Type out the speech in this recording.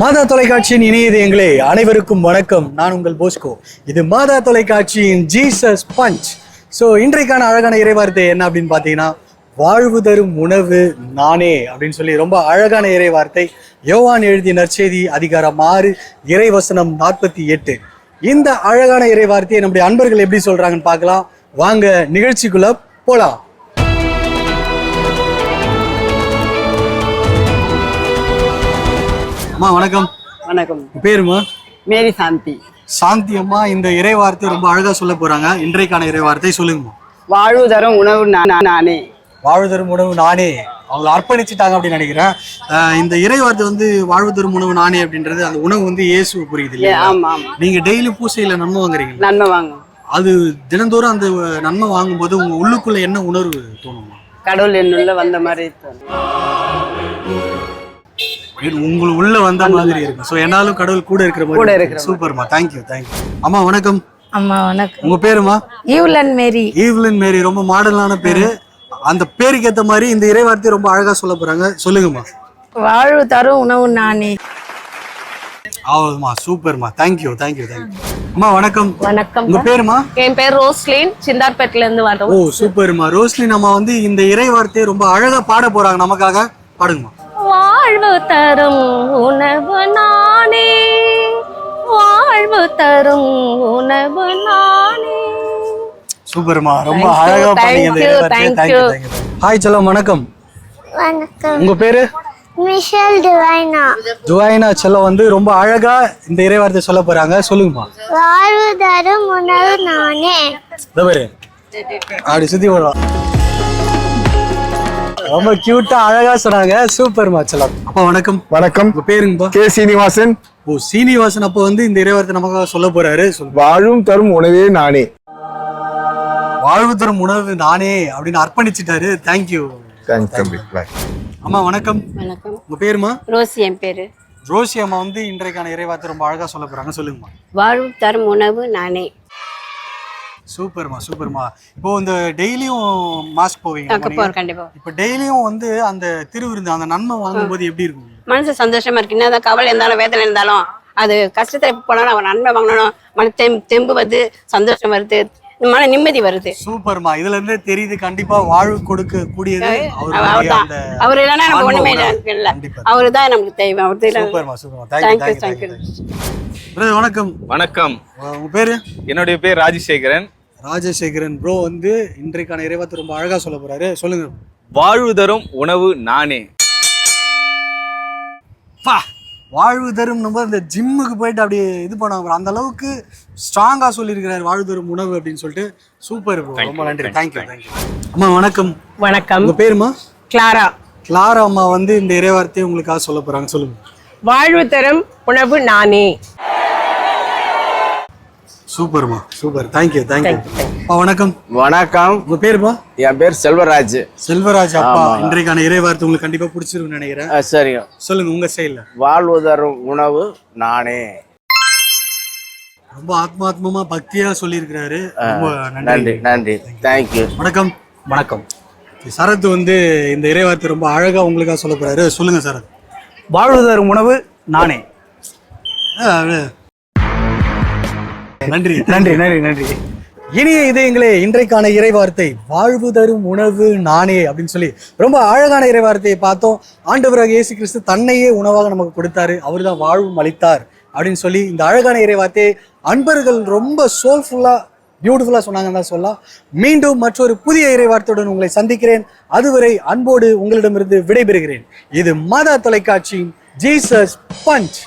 மாதா தொலைக்காட்சியின் இணையதயங்களே அனைவருக்கும் வணக்கம். நான் உங்கள் போஸ்கோ. இது மாதா தொலைக்காட்சியின் ஜீசஸ் பஞ்ச். ஸோ இன்றைக்கான அழகான இறைவார்த்தை என்ன அப்படின்னு பார்த்தீங்கன்னா வாழ்வு தரும் உணவு நானே அப்படின்னு சொல்லி ரொம்ப அழகான இறைவார்த்தை. யோவான் எழுதிய நற்செய்தி அதிகாரம் ஆறு இறைவசனம் நாற்பத்தி எட்டு. இந்த அழகான இறைவார்த்தையை நம்முடைய அன்பர்கள் எப்படி சொல்றாங்கன்னு பார்க்கலாம். வாங்க நிகழ்ச்சிக்குள்ள போலாம். அம்மா வணக்கம். வணக்கம். பேருமா மேரி சாந்தி. சாந்தி அம்மா இந்த இறைவார்த்தை ரொம்ப அழகா சொல்ல போறாங்க. இன்றைக்கான இறைவார்த்தை சொல்லுங்கம்மா. வாழ்வு தரும் உணவு நானே. வாழ்வு தரும் உணவு நானே. அவங்க அர்ப்பணிச்சுட்டாங்க அப்படின்னு நினைக்கிறேன். இந்த இறைவார்த்தை வந்து வாழ்வு தரும் உணவு நானே அப்படின்றது அந்த உணவு வந்து இயேசு புரியுது இல்லையா? நீங்க டெய்லி பூசையில நன்மை வாங்குறீங்க நன்மை வாங்கும் அது தினந்தோறும் அந்த நன்மை வாங்கும்போது உங்க உள்ளுக்குள்ள என்ன உணர்வு தோணுமா கடவுள் என்னுள்ள வந்த மாதிரி தோணும். உங்களுக்கு உள்ள வந்த மாதிரி இருக்கும். ஸோ என்னாலும் கடவுள் கூட இருக்கிற கூட மாதிரி. இருக்கிற சூப்பர்மா தேங்க்யூ தேங்க்யூ அம்மா வணக்கம். அம்மா வணக்கம். உங்க பேருமா? ஈவ்லன் மேரி. ஈவ்லின் மேரி ரொம்ப மாடலான பேரு. அந்த பேருக்கு ஏத்த மாதிரி இந்த இறைவார்த்தை ரொம்ப அழகா சொல்ல போறாங்க. சொல்லுங்கம்மா. வாழ்வு தரும் உணவு நானே. ஆமாம்மா சூப்பர்மா தேங்க்யூ தேங்க்யூ தேங்க்யூ அம்மா வணக்கம். வணக்கம் உங்க பேருமா? என் பேர் ரோஸ்லின். சிந்தார்பேட்ல இருந்து வரோம் ஓ சூப்பர்மா ரோஸ்லின் அம்மா வந்து இந்த இறை வார்த்தையை ரொம்ப அழகா பாட போறாங்க நமக்காக. பாடுங்கம்மா. வாழ்வு தரும் உணவு நானே. வாழ்வு தரும் உணவு நானே. சூப்பர்மா. ரொம்ப அழகா. தேங்க்யூ ஹாய் செல்லம் வணக்கம். வணக்கம். உங்க பேரு? மிஷல் டிவைனா ஜுவாயினா செல்லம் வந்து ரொம்ப அழகா இந்த இறை வார்த்தை சொல்ல போறாங்க. சொல்லுங்கம்மா. வாழ்வு தரும் உணவு நானே. இதோ பாரு. அப்படி சுத்தி விடலாம் ரொம்ப கியூட்டா அழகா சொன்னாங்க. சூப்பர்மா செல்லம் அப்பா வணக்கம். வணக்கம். உங்க பேருங்கப்பா கே சீனிவாசன். ஓ சீனிவாசன் அப்ப வந்து இந்த இறைவார்த்தை நமக்காக சொல்ல போறாரு. வாழும் தரும் உணவே நானே. வாழ்வு தரும் உணவு நானே அப்படின்னு அர்ப்பணிச்சிட்டாரு. தேங்க்யூ. அம்மா வணக்கம். வணக்கம். உங்க பேருமா? ரோசி என் பேரு. ரோசி அம்மா வந்து இன்றைக்கான இறைவார்த்தை ரொம்ப அழகா சொல்ல போறாங்க. சொல்லுங்கம்மா. வாழ்வு தரும் உணவு நானே. சூப்பர்மா சூப்பர்மா. இப்போ இந்த டெய்லியும் மாஸ்க் போவீங்க போறோம் கண்டிப்பா. இப்போ டெய்லியும் வந்து அந்த திருவிருந்து அந்த நன்மை வாங்கும்போது எப்படி இருக்கும்? மனசு சந்தோஷமா இருக்கு. என்னதான் கவலை இருந்தாலும் வேதனை இருந்தாலும் அது கஷ்டத்துல போனாலும் அவன் நன்மை வாங்கணும். மன தெம் தெம்பு வருது சந்தோஷம் வருது மன நிம்மதி வருது. சூப்பர்மா. இதுல இருந்தே தெரியுது கண்டிப்பா வாழ்வு கொடுக்க கூடியது அவர் இல்லைன்னா நம்ம ஒண்ணுமே. இல்லை. அவரு தான் நமக்கு தேவை. அவர் சூப்பர்மா சூப்பர்மா. தேங்க்யூ வணக்கம். வணக்கம். உங்க பேரு? என்னுடைய பேர் ராஜசேகரன். ராஜசேகரன் ப்ரோ வந்து இன்றைக்கான இறைவார்த்தை ரொம்ப அழகா சொல்ல போறாரு. சொல்லுங்க. வாழ்வு தரும் உணவு நானே. பா வாழ்வு தரும் நம்ம இந்த ஜிம்முக்கு போயிட்டு அப்படியே இது பண்ணுவாங்க அந்த அளவுக்கு ஸ்ட்ராங்கா சொல்லியிருக்கிறாரு வாழ்வு தரும் உணவு அப்படின்னு சொல்லிட்டு. சூப்பர் ப்ரோ ரொம்ப நன்றி. தேங்க்யூ தேங்க்யூ அம்மா வணக்கம். வணக்கம். உங்க பேருமா? கிளாரா. கிளாரா அம்மா வந்து இந்த இறைவார்த்தையை உங்களுக்காக சொல்ல போறாங்க. சொல்லுங்க. வாழ்வு தரும் உணவு நானே. சூப்பர்மா. சூப்பர். தேங்க்யூ தேங்க்யூ அப்பா வணக்கம். வணக்கம். உங்க பேருமா என் பேர் செல்வராஜ். செல்வராஜ் அப்பா. இன்றைக்கான இறைவார்த்தை உங்களுக்கு கண்டிப்பா பிடிச்சிருக்கும்னு நினைக்கிறேன். சரிங்க. சொல்லுங்க உங்க ஸ்டைல்ல வாழ்வு தரும் உணவு நானே. ரொம்ப ஆத்மாத்மமா பக்தியா சொல்லியிருக்கிறாரு. ரொம்ப நன்றி. நன்றி தேங்க்யூ வணக்கம். வணக்கம். சரத் வந்து இந்த இறைவார்த்தை ரொம்ப அழகா உங்களுக்காக சொல்ல போறாரு. சொல்லுங்க சரத். வாழ்வு தரும் உணவு நானே. நன்றி. நன்றி நன்றி நன்றி. இனிய இதயங்களே இன்றைக்கான இறைவார்த்தை வாழ்வு தரும் உணவு நானே அப்படின்னு சொல்லி ரொம்ப அழகான இறைவார்த்தையை பார்த்தோம். ஆண்டவராக இயேசு கிறிஸ்து தன்னையே உணவாக நமக்கு கொடுத்தாரு. அவர் தான் வாழ்வும் அளித்தார் அப்படின்னு சொல்லி இந்த அழகான இறைவார்த்தையை அன்பர்கள் ரொம்ப சோல்ஃபுல்லாக பியூட்டிஃபுல்லாக சொன்னாங்கன்னு தான் சொல்லலாம். மீண்டும் மற்றொரு புதிய இறைவார்த்தையுடன் உங்களை சந்திக்கிறேன். அதுவரை அன்போடு உங்களிடமிருந்து விடைபெறுகிறேன். இது மாதா தொலைக்காட்சியின் ஜீசஸ் பஞ்ச்